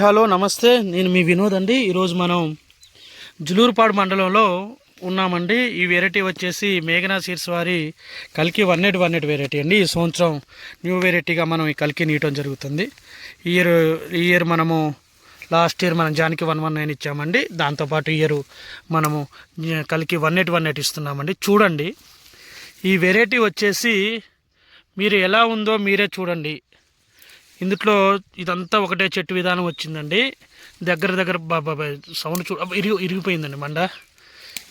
Hello నమస్తే. నేను మీ వినోద్ అండి. ఈరోజు మనం జులూరుపాడు మండలంలో ఉన్నామండి. ఈ వెరైటీ వచ్చేసి మేఘనా సీడ్స్ వారి Kaliki one eight one eight variety అండి. ఈ సంవత్సరం న్యూ వెరైటీగా మనం ఈ కలికి నీయటం జరుగుతుంది. ఈ ఇయర్ ఈ ఇయర్ మనము లాస్ట్ ఇయర్ మనం జానికి వన్ వన్ నైన్ ఇచ్చామండి. దాంతోపాటు ఇయర్ మనము కలికి వన్ ఎయిట్ వన్ ఎయిట్ ఇస్తున్నామండి. చూడండి. ఈ వెరైటీ వచ్చేసి మీరు ఎలా ఉందో మీరే చూడండి. ఇందుట్లో ఇదంతా ఒకటే చెట్టు విధానం వచ్చిందండి. దగ్గర దగ్గర బాబా సౌండ్ చూ ఇరిగి ఇరిగిపోయిందండి మండ.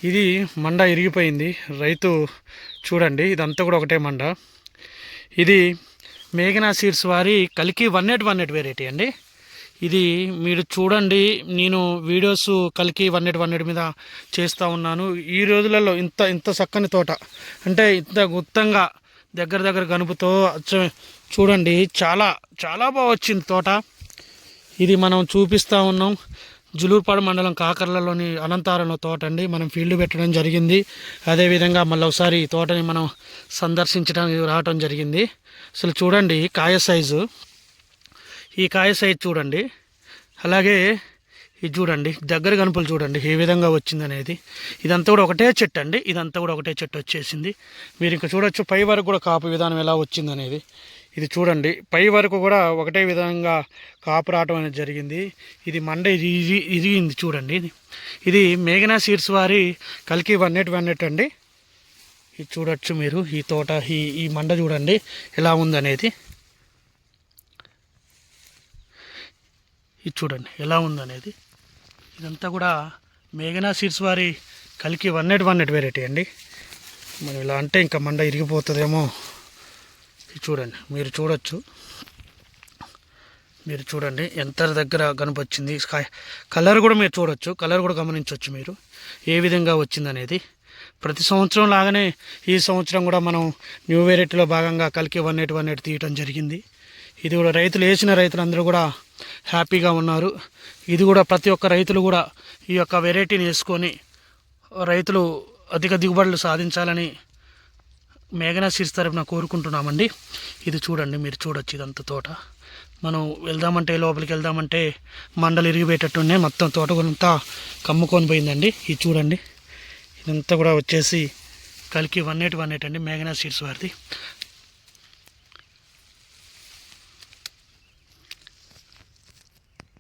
ఇది మండ ఇరిగిపోయింది. రైతు చూడండి ఇదంతా కూడా ఒకటే మండ. ఇది మేఘనా సీడ్స్ వారి Kaliki one eight one eight variety అండి. ఇది మీరు చూడండి నేను వీడియోస్ కలికి వన్ ఎయిట్ వన్ ఎయిట్ మీద చేస్తూ ఉన్నాను. ఈ రోజులలో ఇంత ఇంత చక్కని తోట అంటే ఇంత గుత్తంగా దగ్గర దగ్గర గనుపుతో చూడండి చాలా చాలా బాగా వచ్చింది తోట. ఇది మనం చూపిస్తూ ఉన్నాం. జులూర్పాడు మండలం కాకర్లలోని అనంతారంలో తోట అండి. మనం ఫీల్డ్ పెట్టడం జరిగింది. అదేవిధంగా మళ్ళీ ఒకసారి ఈ తోటని మనం సందర్శించడానికి రావటం జరిగింది. అసలు చూడండి కాయ సైజు ఈ కాయ సైజు చూడండి. అలాగే ఇది చూడండి దగ్గర గనుపులు చూడండి ఏ విధంగా వచ్చింది అనేది ఇదంతా కూడా ఒకటే చెట్టు అండి. ఇదంతా కూడా ఒకటే చెట్టు వచ్చేసింది. మీరు ఇంకా చూడొచ్చు పై వరకు కూడా కాపు విధానం ఎలా వచ్చింది అనేది ఇది చూడండి పై వరకు కూడా ఒకటే విధంగా కాపు రావటం అనేది జరిగింది. ఇది మండ ఇది ఇరిగింది చూడండి ఇది. ఇది మేఘనా సీడ్స్ వారి Kaliki one eight one eight అండి. ఇది చూడొచ్చు మీరు ఈ తోట ఈ ఈ మండ చూడండి ఎలా ఉందనేది. ఇది చూడండి ఎలా ఉందనేది. ఇదంతా కూడా మేఘనా సీడ్స్ వారి Kaliki one eight one eight variety అండి. మనం ఇలా అంటే ఇంకా మండ ఇరిగిపోతుందేమో చూడండి. మీరు చూడొచ్చు. మీరు చూడండి. ఎంత దగ్గర కనిపించింది స్కై కలర్ కూడా మీరు చూడొచ్చు. కలర్ కూడా గమనించవచ్చు మీరు. ఏ విధంగా వచ్చిందనేది. ప్రతి సంవత్సరం లాగానే ఈ సంవత్సరం కూడా మనం న్యూ వెరైటీలో భాగంగా కలికి వన్ ఎయిట్ వన్ ఎయిట్ తీయటం జరిగింది. ఇది కూడా రైతులు వేసిన రైతులందరూ కూడా హ్యాపీగా ఉన్నారు. ఇది కూడా ప్రతి ఒక్క రైతులు కూడా ఈ యొక్క వెరైటీని వేసుకొని రైతులు అధిక దిగుబడులు సాధించాలని మేఘనా సీడ్స్ తరపున కోరుకుంటున్నామండి. ఇది చూడండి మీరు చూడొచ్చు ఇదంతా తోట. మనం వెళ్దామంటే లోపలికి వెళ్దామంటే మండలు ఇరిగిపోయేటట్టునే మొత్తం తోట అంతా కమ్ముకొని పోయిందండి. ఇది చూడండి. ఇదంతా కూడా వచ్చేసి కలికి వన్ ఎయిట్ వన్ ఎయిట్ అండి మేఘనా సీడ్స్ వారిది.